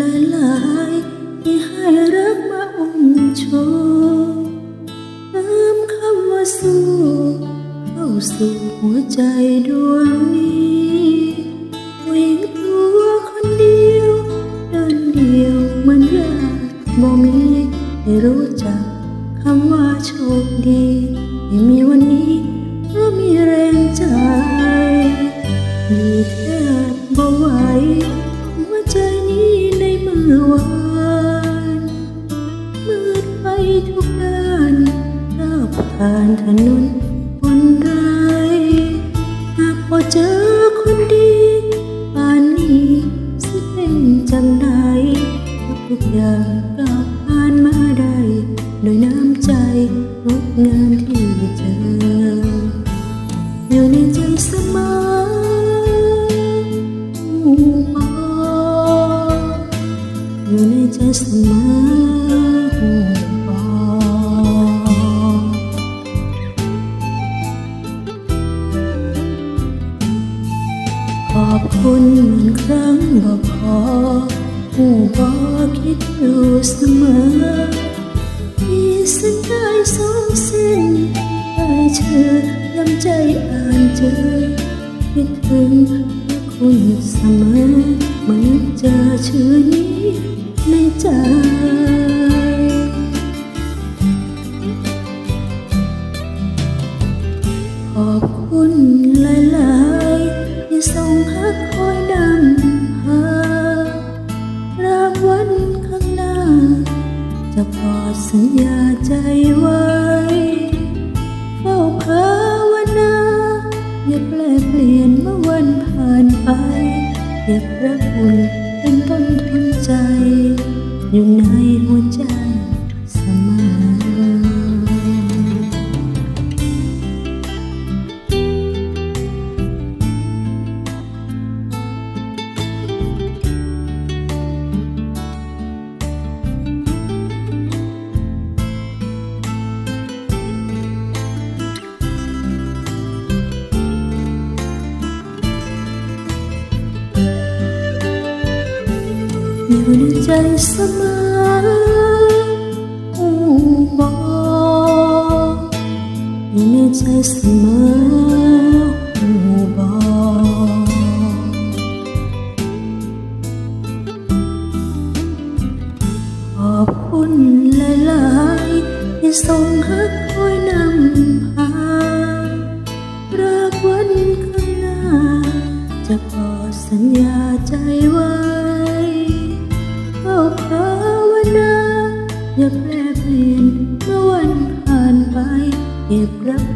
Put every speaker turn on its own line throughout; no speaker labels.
หลายหลายที่ให้รักมาอุ้มโชว์เติมคำว่าสู้เข้าสู่หัวใจดวงนี้ผู้หญิงตัวคนเดียวเดินเดียวมันยาติบ่มีได้รู้จักคำว่าโชคดีไม่มีวันนี้เพราะมีแรงใจ ทุกด้านก้าวผ่านถนนคนร้ายหากพอเจอคนดีป่านนี้สิเป็นจังใดทุกอย่างก้าวผ่านมาได้โดยน้ำใจงดงาม อบคุณเหมือนครั้งบ่พอผู้บอกคิดอยู่เสมอมีเส้นได้สองเส้นได้เชื่อยำใจอ่านเจอคิดถึงคุณเสมอเมื่อเจอชื่อนี้ในใจ งพักคอยนำพารางวันข้างหน้า จะพอสัญญาใจไว้ เฝ้าภาวนาอย่าแปลเปลี่ยนมา อยู่ในใจเสมอผู้บอกอยู่ในใจเสมอผู้บอกขอบคุณหลายๆที่ส่งหักคอยนำพ อย่าใจไว้เข้าภาวนาอย่าแปรเปลี่ยนเมื่อวันผ่านไป เก็บรัก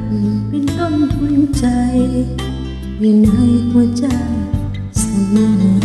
เป็นต้นทุนใจอยู่ในหัวใจเสมอ